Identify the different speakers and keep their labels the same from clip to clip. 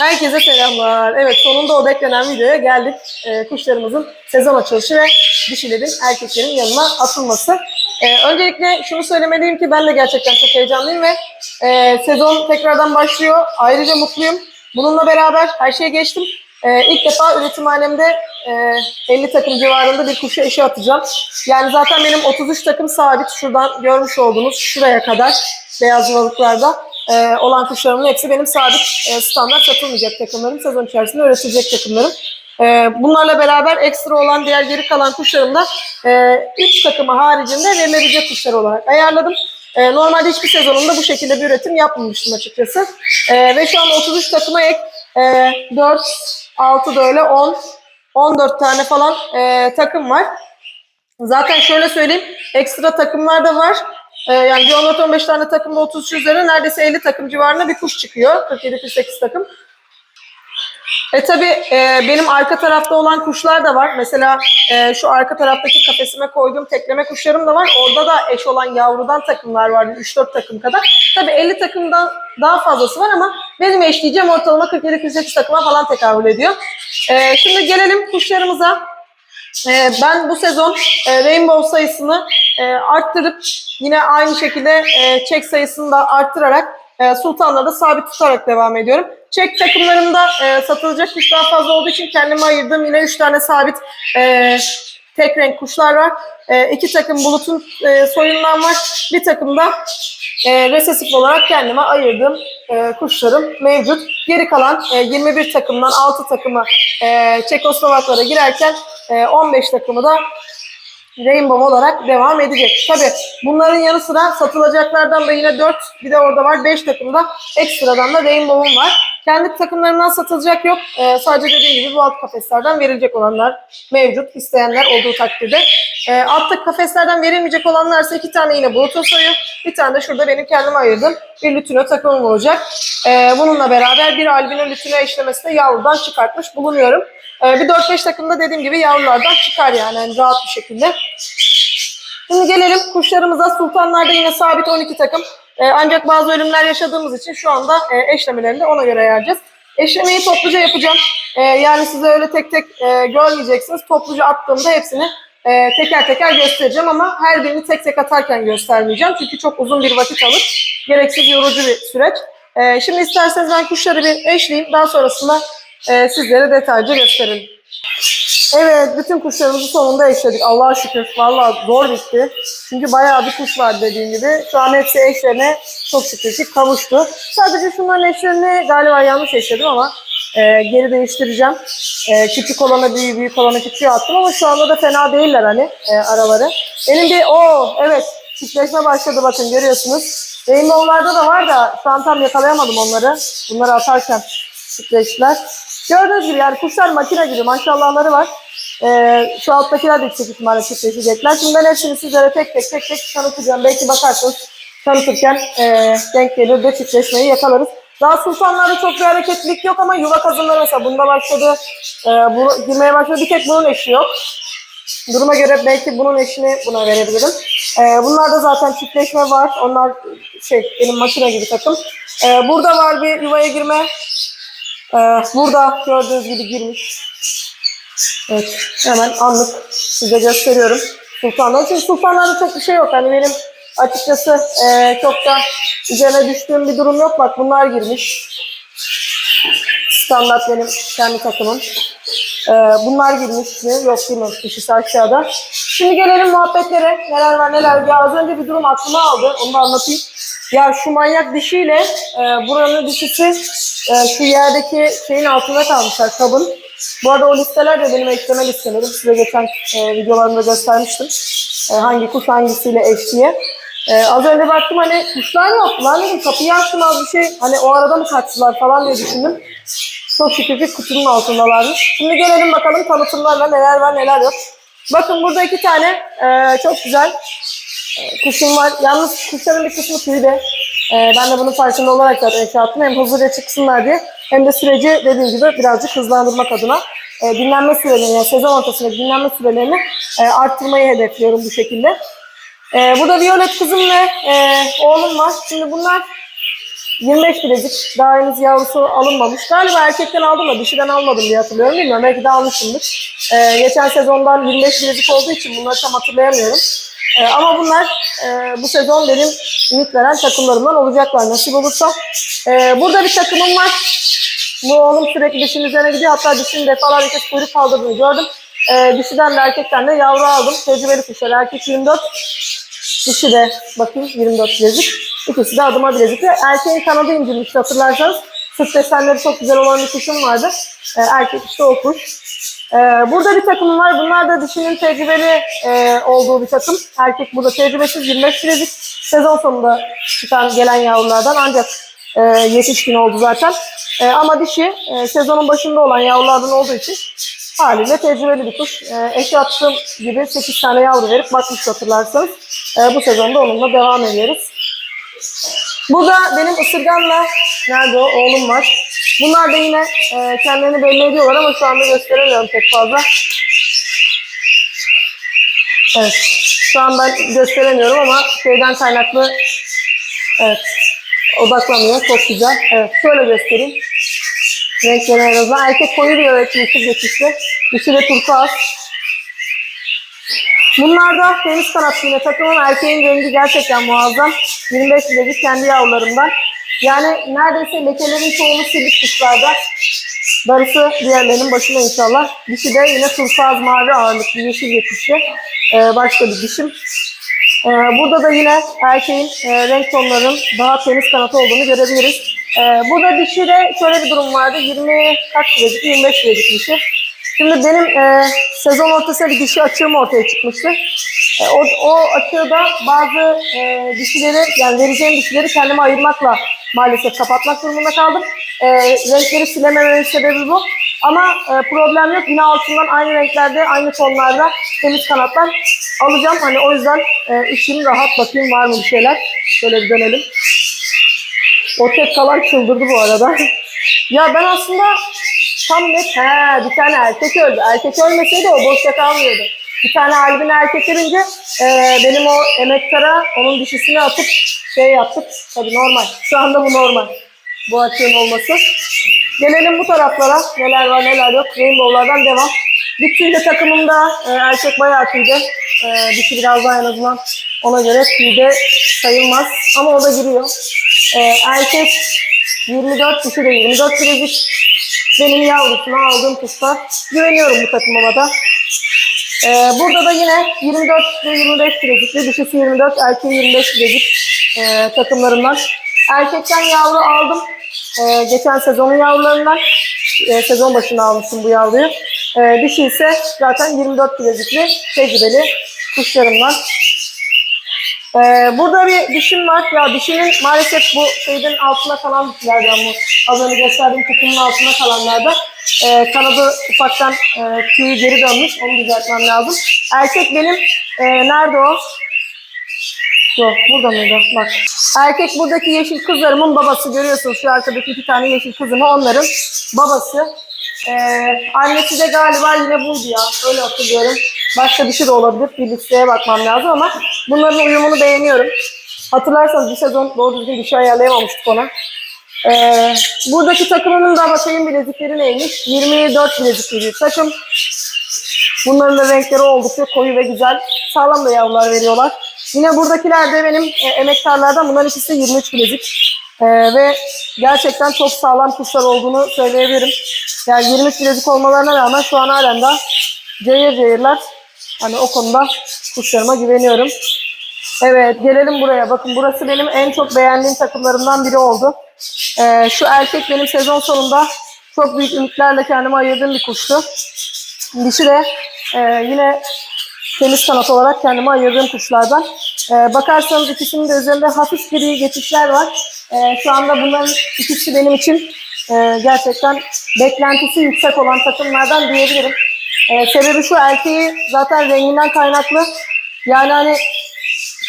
Speaker 1: Herkese selamlar. Evet sonunda o beklenen videoya geldik. Ee, kuşlarımızın sezon açılışı ve dişilerin erkeklerin yanına atılması. Ee, öncelikle şunu söylemeliyim ki ben de gerçekten çok heyecanlıyım ve e, sezon tekrardan başlıyor. Ayrıca mutluyum. Bununla beraber her şeye geçtim. Ee, ilk defa üretimhanemde e, 50 takım civarında bir kuşa eşi atacağım. Yani zaten benim 33 takım sabit şuradan görmüş olduğunuz şuraya kadar beyaz balıklarda e, olan kuşlarımın hepsi benim sabit e, standart satılmayacak takımlarım. Sezon içerisinde üretilecek takımlarım. E, bunlarla beraber ekstra olan diğer geri kalan kuşlarım da 3 takımı haricinde verilebilecek kuşlar olarak ayarladım. E, normalde hiçbir sezonunda bu şekilde bir üretim yapmamıştım açıkçası. E, ve şu an 33 takıma ek e, 4, 6 da öyle 10, 14 tane falan e, takım var. Zaten şöyle söyleyeyim, ekstra takımlar da var. Ee, yani bir 14-15 tane takımda 33 üzerine neredeyse 50 takım civarında bir kuş çıkıyor. 47-48 takım. E tabi e, benim arka tarafta olan kuşlar da var. Mesela e, şu arka taraftaki kafesime koyduğum tekleme kuşlarım da var. Orada da eş olan yavrudan takımlar var. 3-4 takım kadar. Tabi 50 takımdan daha fazlası var ama benim eşleyeceğim ortalama 47-48 takıma falan tekabül ediyor. E, şimdi gelelim kuşlarımıza. E, ben bu sezon e, Rainbow sayısını e, arttırıp yine aynı şekilde e, çek sayısını da arttırarak e, sultanları da sabit tutarak devam ediyorum. Çek takımlarımda e, satılacak kuş daha fazla olduğu için kendime ayırdığım yine 3 tane sabit tek renk kuşlar var. E, iki takım bulutun soyundan var. Bir takım da resesif olarak kendime ayırdığım kuşlarım mevcut. Geri kalan e, 21 takımdan 6 takımı Çekoslovaklara girerken 15 takımı da Rainbow olarak devam edecek. Tabi bunların yanı sıra satılacaklardan da yine 4 bir de orada var 5 takımda ekstradan da Rainbow'um var. Kendi takımlarından satılacak yok. Ee, sadece dediğim gibi bu alt kafeslerden verilecek olanlar mevcut. isteyenler olduğu takdirde. Ee, alttaki kafeslerden verilmeyecek olanlarsa iki tane yine Bluetooth soyu. Bir tane de şurada benim kendime ayırdığım bir lütino takımım olacak. Ee, bununla beraber bir albino lütino eşlemesini yavrudan çıkartmış bulunuyorum. Ee, bir 4-5 takımda dediğim gibi yavrulardan çıkar yani, yani rahat bir şekilde. Şimdi gelelim kuşlarımıza. Sultanlarda yine sabit 12 takım. Ee, ancak bazı ölümler yaşadığımız için şu anda e, eşlemelerini de ona göre ayarlayacağız. Eşlemeyi topluca yapacağım. Ee, yani size öyle tek tek e, görmeyeceksiniz. Topluca attığımda hepsini e, teker teker göstereceğim ama her birini tek tek atarken göstermeyeceğim. Çünkü çok uzun bir vakit alır. Gereksiz yorucu bir süreç. E, şimdi isterseniz ben kuşları bir eşleyeyim. Daha sonrasında e, sizlere detaylıca gösterelim. Evet, bütün kuşlarımızı sonunda eşledik. Allah'a şükür. Valla zor bitti. Çünkü bayağı bir kuş var dediğim gibi. Şu an hepsi eşlerine çok şükür ki kavuştu. Sadece şunların eşlerini galiba yanlış eşledim ama e, geri değiştireceğim. E, küçük olana büyüğü, büyük olana küçüğü attım ama şu anda da fena değiller hani e, araları. Benim bir, o evet çiftleşme başladı bakın görüyorsunuz. Rainbow'larda da var da şu an tam yakalayamadım onları. Bunları atarken çiftleştiler. Gördüğünüz gibi yani kuşlar makine gibi maşallahları var. Ee, şu alttakiler de yüksek ihtimalle çiftleşecekler. Şimdi ben hepsini sizlere tek tek tek tek tanıtacağım. Belki bakarsınız tanıtırken e, denk gelir de çiftleşmeyi yakalarız. Daha sultanlarda çok bir hareketlilik yok ama yuva kazanları mesela bunda başladı. E, bu, girmeye başladı. Bir tek bunun eşi yok. Duruma göre belki bunun eşini buna verebilirim. E, bunlarda zaten çiftleşme var. Onlar şey benim makine gibi takım. E, burada var bir yuvaya girme. Ee, burada gördüğünüz gibi girmiş. Evet, hemen anlık size gösteriyorum. Sultanlar. Çünkü sultanlarda çok bir şey yok. Hani benim açıkçası e, çok da üzerine düştüğüm bir durum yok. Bak bunlar girmiş. Standart benim kendi takımım. Ee, bunlar girmiş mi? Yok girmemiş. Dişisi aşağıda. Şimdi gelelim muhabbetlere. Neler var neler. Ya az önce bir durum aklıma aldı. Onu da anlatayım. Ya şu manyak dişiyle e, buranın dişisi e, şu yerdeki şeyin altında kalmışlar kabın. Bu arada o listeler de benim ekleme listelerim. Size geçen e, videolarımda göstermiştim. E, hangi kuş hangisiyle eş diye. E, az önce baktım hani kuşlar yok. Lan dedim kapıyı açtım az bir şey. Hani o arada mı kaçtılar falan diye düşündüm. Çok şükür ki kutunun altındalarmış. Şimdi gelelim bakalım tanıtımlarla neler var neler yok. Bakın burada iki tane e, çok güzel e, kuşum var. Yalnız kuşların bir kısmı tüyde. E, ben de bunun farkında olarak zaten eşya attım. Hem hızlıca çıksınlar diye hem de süreci dediğim gibi birazcık hızlandırmak adına e, dinlenme sürelerini, yani sezon ortasındaki dinlenme sürelerini e, arttırmayı hedefliyorum bu şekilde. E, burada Violet kızım ve e, oğlum var. Şimdi bunlar 25 bilezik. Daha henüz yavrusu alınmamış. Galiba erkekten aldım da dişiden almadım diye hatırlıyorum. Bilmiyorum belki de almışımdır. Ee, geçen sezondan 25 bilezik olduğu için bunları tam hatırlayamıyorum. Ee, ama bunlar e, bu sezon benim ümit veren takımlarımdan olacaklar nasip olursa. Ee, burada bir takımım var. Bu oğlum sürekli dişin üzerine gidiyor. Hatta dişin defalarca kuyruk kaldırdığını gördüm. Ee, dişiden de erkekten de yavru aldım. Tecrübeli kuşlar. Erkek 24, dişi de bakayım 24 bilezik. İkisi de adıma bilezik. Ve erkeğin kanadı incinmişti hatırlarsanız. Sırt desenleri çok güzel olan bir kuşum vardı. Ee, erkek işte o kuş. Ee, burada bir takım var. Bunlar da dişinin tecrübeli e, olduğu bir takım. Erkek burada tecrübesiz 25 bilezik. Sezon sonunda çıkan gelen yavrulardan ancak e, yetişkin oldu zaten. E, ama dişi e, sezonun başında olan yavrulardan olduğu için haliyle tecrübeli bir kuş. E, eşi attığım gibi 8 tane yavru verip bakmış hatırlarsanız. E, bu sezonda onunla devam ediyoruz. Burada benim ısırganla nerede o oğlum var. Bunlar da yine e, kendilerini belli ediyorlar ama şu anda gösteremiyorum pek fazla. Evet. Şu an ben gösteremiyorum ama şeyden kaynaklı evet odaklanıyor. Çok güzel. Evet. Şöyle göstereyim. Renkleri en azından. Erkek koyu bir evet yeşil geçişli. Dişi de turkuaz. Bunlar da deniz kanatlı yine takımın erkeğin rengi gerçekten muazzam. 25 bilezik kendi yavrularımdan. Yani neredeyse lekelerin çoğunu silik kuşlarda. Darısı diğerlerinin başına inşallah. Dişi de yine turkuaz mavi ağırlıklı yeşil geçişli. Ee, başka bir dişim. Ee, burada da yine erkeğin e, renk tonlarının daha temiz kanatı olduğunu görebiliriz. Ee, burada dişi de şöyle bir durum vardı. 20 kaç bilezik? 25 bilezik dişi. Şimdi benim e, sezon ortasında bir dişi açığım ortaya çıkmıştı. E, o, o açığı da bazı e, dişileri, yani vereceğim dişileri kendime ayırmakla maalesef kapatmak durumunda kaldım. E, renkleri silemememin sebebi bu. Ama e, problem yok. Yine altından aynı renklerde, aynı tonlarda temiz kanatlar alacağım. Hani o yüzden e, işim rahat. Bakayım var mı bir şeyler. Şöyle bir dönelim. O tek kalan çıldırdı bu arada. ya ben aslında tam net, he bir tane erkek öldü. Erkek ölmeseydi o boşta kalmıyordu. Bir tane albin erkek ölünce e, benim o emektara onun dişisini atıp şey yaptık. Tabii normal. Şu anda bu normal. Bu açığın olması. Gelelim bu taraflara. Neler var neler yok. Rainbow'lardan devam. Bütçüyle takımımda e, erkek bayağı tüyde. E, dişi biraz daha en azından ona göre tüyde sayılmaz. Ama o da giriyor. E, erkek 24 dişi de 24 bilezik. Benim yavrusuna aldığım kuşlar. Güveniyorum bu takımıma da. Ee, burada da yine 24 ve 25 bilezikli, dişisi 24, erkeği 25 bilezik e, takımlarından. Erkekten yavru aldım. Ee, geçen sezonun yavrularından. E, sezon başında almıştım bu yavruyu. E, dişi ise zaten 24 bilezikli, tecrübeli kuşlarımdan. Ee, burada bir dişim var. Ya dişimin maalesef bu şeyden altına kalan dişlerden bu. Az önce gösterdiğim kutunun altına kalanlarda. Ee, kanadı ufaktan e, tüyü geri dönmüş. Onu düzeltmem lazım. Erkek benim. e, nerede o? Yok burada mıydı? Bak. Erkek buradaki yeşil kızlarımın babası. Görüyorsunuz şu arkadaki iki tane yeşil kızımı onların babası. Ee, annesi de galiba yine buydu ya. Öyle hatırlıyorum. Başka bir şey de olabilir. Bir listeye bakmam lazım ama bunların uyumunu beğeniyorum. Hatırlarsanız bir sezon doğru düzgün bir şey ayarlayamamıştık ona. Ee, buradaki takımının da bakayım bilezikleri neymiş? 24 bilezikli bir takım. Bunların da renkleri oldukça koyu ve güzel. Sağlam da yavrular veriyorlar. Yine buradakiler de benim e, emektarlardan. Bunların ikisi de 23 bilezik. Ee, ve gerçekten çok sağlam kuşlar olduğunu söyleyebilirim. Yani 23 bilezik olmalarına rağmen şu an halen daha cayır cayırlar. Hani o konuda kuşlarıma güveniyorum. Evet gelelim buraya. Bakın burası benim en çok beğendiğim takımlarımdan biri oldu. Ee, şu erkek benim sezon sonunda çok büyük ümitlerle kendime ayırdığım bir kuştu. Dişi de e, yine temiz kanat olarak kendime ayırdığım kuşlardan. Ee, bakarsanız ikisinin de üzerinde hafif gri geçişler var. Ee, şu anda bunların ikisi benim için e, gerçekten beklentisi yüksek olan takımlardan diyebilirim. Ee, sebebi şu erkeği zaten renginden kaynaklı. Yani hani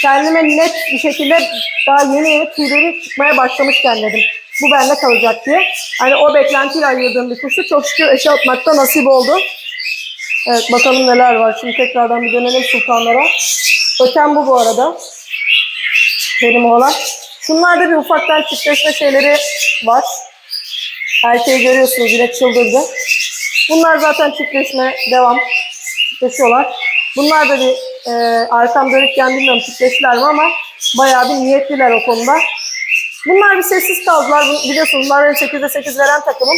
Speaker 1: kendime net bir şekilde daha yeni yeni tüyleri çıkmaya başlamışken dedim. Bu bende kalacak diye. Hani o beklentiyle ayırdığım bir kuştu. Çok şükür eşe atmakta nasip oldu. Evet bakalım neler var. Şimdi tekrardan bir dönelim sultanlara. Öten bu bu arada. Benim oğlan. Şunlarda bir ufaktan çiftleşme şeyleri var. Erkeği görüyorsunuz yine çıldırdı. Bunlar zaten çiftleşme devam. Çiftleşiyorlar. Bunlar da bir e, arkam dönükken bilmiyorum çiftleştiler mi ama bayağı bir niyetliler o konuda. Bunlar bir sessiz kaldılar. Biliyorsunuz bunlar benim 8'de 8 veren takımım.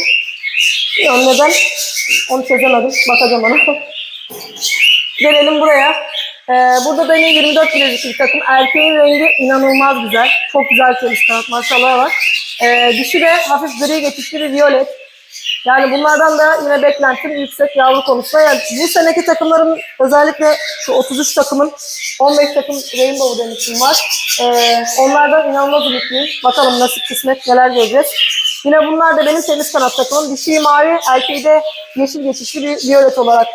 Speaker 1: Bilmiyorum neden. Onu çözemedim. Bakacağım ona. Gelelim buraya. Ee, burada da yine 24 bilezikli bir takım. Erkeğin rengi inanılmaz güzel. Çok güzel çeviş kanat maşallah var. Ee, dişi de hafif gri geçişli bir violet. Yani bunlardan da yine beklentim yüksek yavru konusunda. Yani bu seneki takımların özellikle şu 33 takımın 15 takım Rainbow demişim var. Ee, onlardan inanılmaz ümitliyim. Bakalım nasip kısmet neler göreceğiz. Yine bunlar da benim temiz kanat takımım. Dişiyi mavi, erkeği de yeşil geçişli bir violet olarak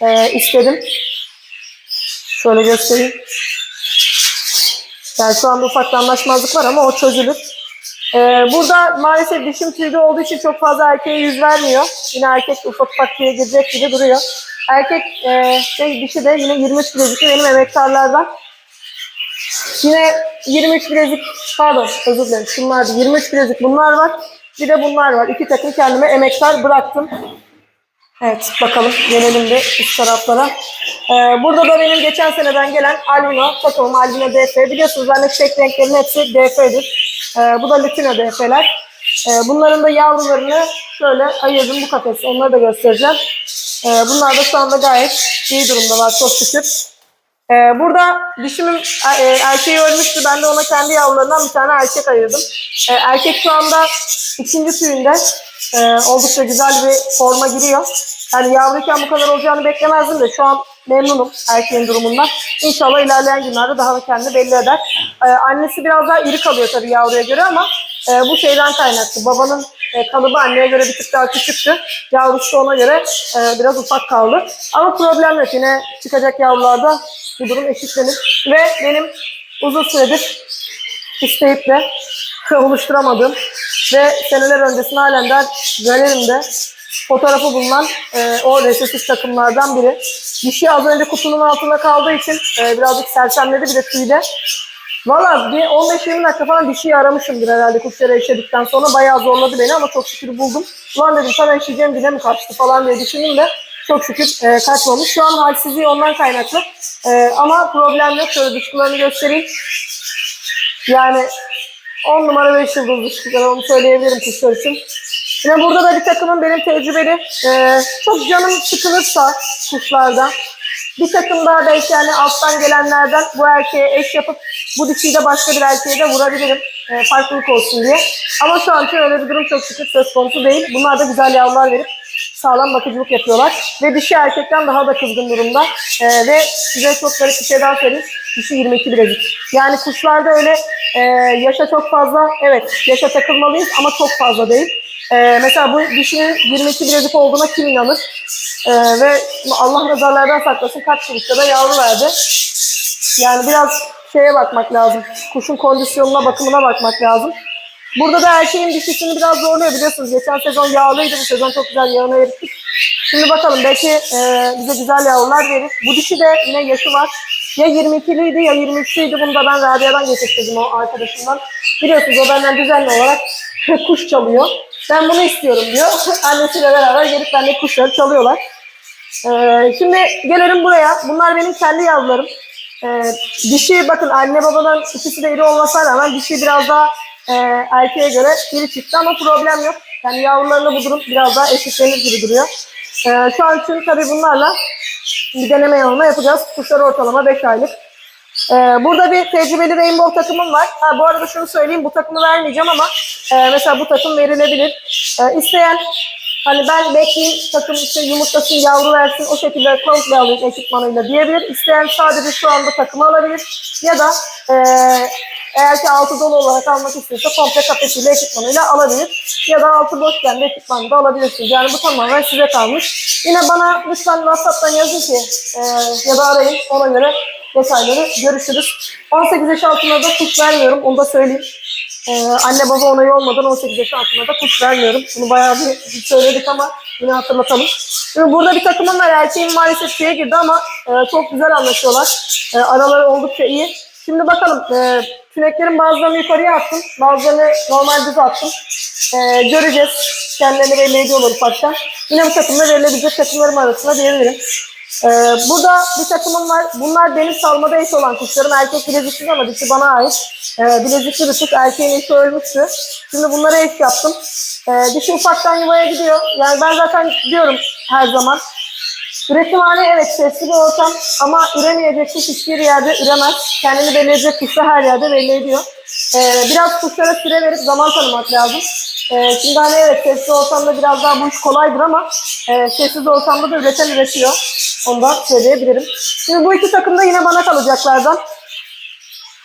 Speaker 1: e, istedim. Şöyle göstereyim. Yani şu anda ufak anlaşmazlık var ama o çözülür. Ee, burada maalesef dişim tüylü olduğu için çok fazla erkeğe yüz vermiyor. Yine erkek ufak ufak tüye girecek gibi duruyor. Erkek e, şey, dişi de yine 23 bilezikli benim emektarlardan. Yine 23 bilezik, pardon özür dilerim şunlar da 23 bilezik bunlar var. Bir de bunlar var. İki takım kendime emektar bıraktım. Evet bakalım gelelim de üst taraflara. Ee, burada da benim geçen seneden gelen Albino takımım Albino DF. Biliyorsunuz ben tek renklerin hepsi DF'dir. Ee, bu da Lutino DF'ler. Ee, bunların da yavrularını şöyle ayırdım bu kafesi. Onları da göstereceğim. Ee, bunlar da şu anda gayet iyi durumdalar çok şükür. Ee, burada dişimin e, erkeği ölmüştü. Ben de ona kendi yavrularından bir tane erkek ayırdım. Ee, erkek şu anda ikinci tüyünde. Ee, oldukça güzel bir forma giriyor. Yani yavruyken bu kadar olacağını beklemezdim de şu an memnunum erkeğin durumundan. İnşallah ilerleyen günlerde daha da kendini belli eder. Ee, annesi biraz daha iri kalıyor tabii yavruya göre ama e, bu şeyden kaynaklı. Babanın e, kalıbı anneye göre bir tık daha küçüktü. Yavrusu ona göre e, biraz ufak kaldı. Ama problem yok. Yine çıkacak yavrularda bu durum eşitlenir. Ve benim uzun süredir isteyip de oluşturamadığım ve seneler öncesinde halen de galerimde fotoğrafı bulunan e, o resesiz takımlardan biri. Dişi az önce kutunun altında kaldığı için e, birazcık sersemledi bir de tüyle. Valla bir 15-20 dakika falan dişiyi aramışımdır herhalde kuşları eşledikten sonra. Bayağı zorladı beni ama çok şükür buldum. Ulan dedim sana eşleyeceğim dile mi kaçtı falan diye düşündüm de çok şükür e, kaçmamış. Şu an halsizliği ondan kaynaklı. E, ama problem yok. Şöyle dışkılarını göstereyim. Yani 10 numara 5 yıldız dışkıları onu söyleyebilirim kuşlar için. Yine burada da bir takımın benim tecrübeli. e, çok canım sıkılırsa kuşlarda bir takım daha belki yani alttan gelenlerden bu erkeğe eş yapıp bu dişiyi de başka bir erkeğe de vurabilirim. E, farklılık olsun diye. Ama şu an için öyle bir durum çok şükür söz konusu değil. Bunlar da güzel yavrular verip sağlam bakıcılık yapıyorlar. Ve dişi erkekten daha da kızgın durumda. E, ve size çok garip bir şey daha söyleyeyim. Dişi 22 bilezik. Yani kuşlarda öyle e, yaşa çok fazla, evet yaşa takılmalıyız ama çok fazla değil. E, mesela bu dişinin 22 bilezik olduğuna kim inanır? E, ve Allah nazarlardan saklasın kaç kuruşta da yavru verdi. Yani biraz şeye bakmak lazım. Kuşun kondisyonuna, bakımına bakmak lazım. Burada da erkeğin dişisini biraz zorluyor biliyorsunuz. Geçen sezon yağlıydı, bu sezon çok güzel yağına erittik. Şimdi bakalım belki e, bize güzel yavrular verir. Bu dişi de yine yaşı var. Ya 22'liydi ya 23'lüydü. Bunu da ben Rabia'dan getirdim o arkadaşımdan. Biliyorsunuz o benden düzenli olarak kuş çalıyor. Ben bunu istiyorum diyor. Annesiyle beraber gelip bende kuşları çalıyorlar. Ee, şimdi gelelim buraya. Bunlar benim kendi yavrularım. Ee, dişi bakın anne babadan ikisi de iri olmasına rağmen dişi biraz daha e, erkeğe göre iri çıktı ama problem yok. Yani yavrularla bu durum biraz daha eşitlenir gibi duruyor. Ee, şu an için tabii bunlarla bir deneme yanılma yapacağız. Kuşlar ortalama 5 aylık. Ee, burada bir tecrübeli Rainbow takımım var. Ha, bu arada şunu söyleyeyim, bu takımı vermeyeceğim ama e, mesela bu takım verilebilir. E, isteyen hani ben bekleyeyim takım işte yumurtlasın, yavru versin, o şekilde komple alayım ekipmanıyla diyebilir. İsteyen sadece şu anda takımı alabilir. Ya da e, eğer ki altı dolu olarak almak istiyorsa komple kafesiyle ekipmanıyla alabilir. Ya da altı boşken de ekipmanı da alabilirsiniz. Yani bu tamamen size kalmış. Yine bana lütfen WhatsApp'tan yazın ki e, ya da arayın ona göre detayları görüşürüz. 18 yaş altında da kuş vermiyorum. Onu da söyleyeyim. Ee, anne baba onayı olmadan 18 yaş altında da kuş vermiyorum. Bunu bayağı bir söyledik ama yine hatırlatalım. Şimdi burada bir takımım var. Erkeğim maalesef şeye girdi ama e, çok güzel anlaşıyorlar. E, araları oldukça iyi. Şimdi bakalım e, Tüneklerin bazılarını yukarıya attım. Bazılarını normal düz attım. Ee, göreceğiz. Kendilerini belli ediyorlar ufaktan. Yine bu takımda verilebilecek takımlarım arasında diyebilirim. Ee, burada bir takımım var. Bunlar benim salmada eş olan kuşlarım. Erkek bilezikli ama dişi bana ait. Ee, bilezikli bir kuş. Erkeğin eşi ölmüştü. Şimdi bunları eş yaptım. Ee, dişi ufaktan yuvaya gidiyor. Yani ben zaten diyorum her zaman. Üretimhane evet sesli bir ortam ama üremeyecek hiçbir yerde üremez. Kendini belli edecek kuş da her yerde belli ediyor. Ee, biraz kuşlara süre verip zaman tanımak lazım. Ee, şimdi hani evet sesli ortamda biraz daha bu iş kolaydır ama e, sessiz ortamda da üreten üretiyor. Onu da söyleyebilirim. Şimdi bu iki takım da yine bana kalacaklardan.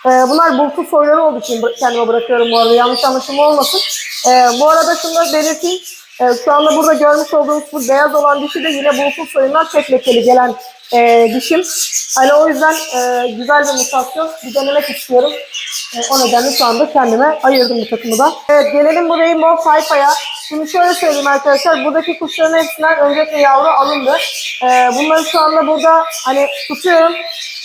Speaker 1: Ee, bunlar bulutlu soyları olduğu için kendime bırakıyorum bu arada. Yanlış anlaşılma olmasın. Ee, bu arada şunu da belirteyim. Ee, şu anda burada görmüş olduğunuz bu beyaz olan dişi de yine bulutlu soyundan tek lekeli gelen e, dişim. Hani o yüzden e, güzel bir mutasyon. Bir denemek istiyorum. E, o nedenle şu anda kendime ayırdım bu takımı da. Evet gelelim bu Rainbow Tayfa'ya. Şimdi şöyle söyleyeyim arkadaşlar. Buradaki kuşların hepsinden öncelikle yavru alındı. E, bunları şu anda burada hani tutuyorum.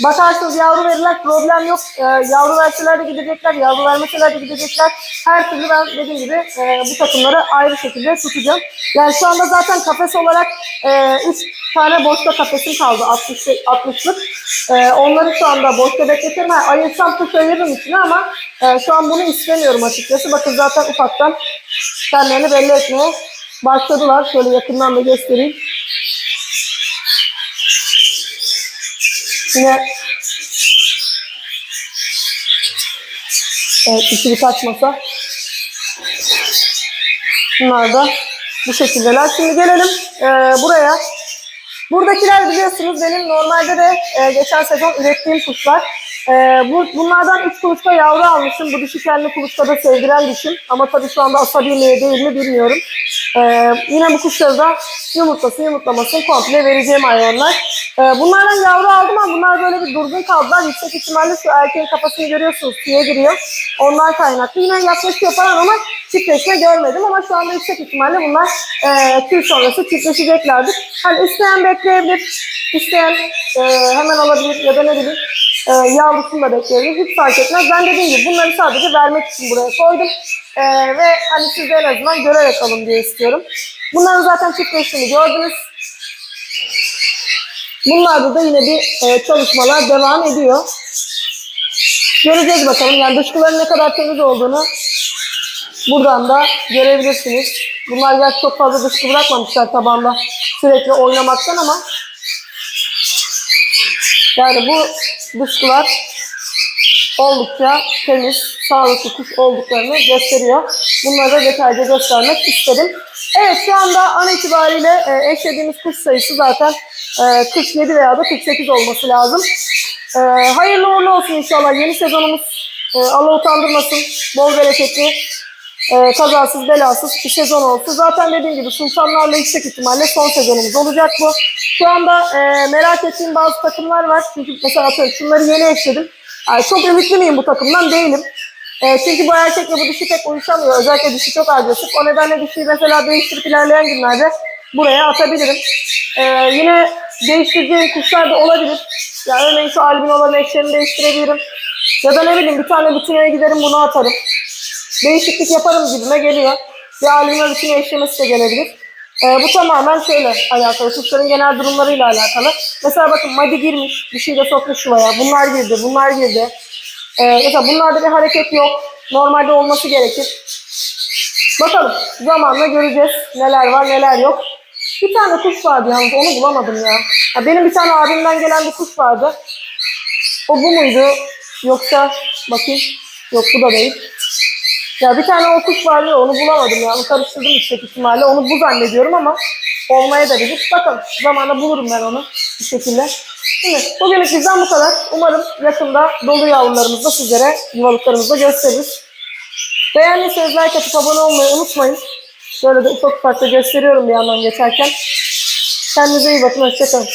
Speaker 1: Bakarsınız yavru verirler problem yok. E, yavru verseler de gidecekler, yavru vermeseler de gidecekler. Her türlü ben dediğim gibi e, bu takımları ayrı şekilde tutacağım. Yani şu anda zaten kafes olarak e, üç tane boşta kafesim kaldı 60 60'lık. E, onları şu anda boşta bekletiyorum. Ha, ayırsam kuş ayırırım içine ama e, şu an bunu istemiyorum açıkçası. Bakın zaten ufaktan kendilerini belli etmeye başladılar. Şöyle yakından da göstereyim. Yine Evet, ikili kaçmasa. Bunlar da bu şekildeler. Şimdi gelelim e, buraya. Buradakiler biliyorsunuz benim normalde de e, geçen sezon ürettiğim kuşlar. E, bu, bunlardan üç kuluçka yavru almışım. Bu dişi kendi kuluçkada sevdiren dişim. Ama tabii şu anda asabi mi değil mi bilmiyorum. E, yine bu kuşları da yumurtlasın yumurtlamasın komple vereceğim hayvanlar. E, bunlardan yavru aldım ama bunlar böyle bir durgun kaldılar. Yüksek ihtimalle şu erkeğin kafasını görüyorsunuz suya giriyor. Ondan kaynaklı. Yine yaklaşıyor falan ama çiftleşme görmedim ama şu anda yüksek ihtimalle bunlar e, tüy sonrası çiftleşeceklerdir. Hani isteyen bekleyebilir, isteyen e, hemen alabilir ya da ne bileyim e, yavrusunu da bekleyebilir. Hiç fark etmez. Ben dediğim gibi bunları sadece vermek için buraya koydum. E, ve hani siz de en azından görerek alın diye istiyorum. Bunların zaten çiftleştiğini gördünüz. Bunlarda da yine bir e, çalışmalar devam ediyor. Göreceğiz bakalım. Yani dışkıların ne kadar temiz olduğunu buradan da görebilirsiniz. Bunlar gerçi çok fazla dışkı bırakmamışlar tabanda sürekli oynamaktan ama yani bu dışkılar oldukça temiz, sağlıklı kuş olduklarını gösteriyor. Bunları da detaylıca göstermek istedim. Evet şu anda an itibariyle e, eşlediğimiz kuş sayısı zaten e, 47 veya da 48 olması lazım. E, hayırlı uğurlu olsun inşallah. Yeni sezonumuz e, Allah utandırmasın. Bol bereketli, e, kazasız belasız bir sezon olsun. Zaten dediğim gibi sultanlarla yüksek ihtimalle son sezonumuz olacak bu. Şu anda e, merak ettiğim bazı takımlar var. Çünkü mesela atıyorum şunları yeni eşledim. Yani çok ümitli miyim bu takımdan? Değilim. E, çünkü bu erkekle bu dişi pek uyuşamıyor. Özellikle dişi çok agresif. O nedenle dişiyi mesela değiştirip ilerleyen günlerde buraya atabilirim. E, yine değiştireceğim kuşlar da olabilir. Yani örneğin şu albinoların eşlerini değiştirebilirim. Ya da ne bileyim bir tane bütüneye giderim bunu atarım. Değişiklik yaparım gibime geliyor. Bir albino bütünü eşlemesi de gelebilir. E, bu tamamen şöyle alakalı. Kuşların genel durumlarıyla alakalı. Mesela bakın Madi girmiş. Bir şey de sokmuş şuraya. Bunlar girdi. Bunlar girdi. Ee, mesela bunlarda bir hareket yok. Normalde olması gerekir. Bakalım zamanla göreceğiz neler var neler yok. Bir tane kuş vardı yalnız onu bulamadım ya. ya. Benim bir tane abimden gelen bir kuş vardı. O bu muydu? Yoksa bakayım. Yok bu da değil. Ya bir tane o kuş vardı ya, onu bulamadım ya. Onu karıştırdım yüksek ihtimalle. Onu bu zannediyorum ama olmaya da bilir. Bakalım zamanla bulurum ben onu bir şekilde. Şimdi bugünlük bizden bu kadar. Umarım yakında dolu yavrularımızı da sizlere yuvalıklarımızda gösteririz. Beğendiyseniz like atıp abone olmayı unutmayın. Şöyle de ufak ufak da gösteriyorum bir yandan geçerken. Kendinize iyi bakın. Hoşçakalın.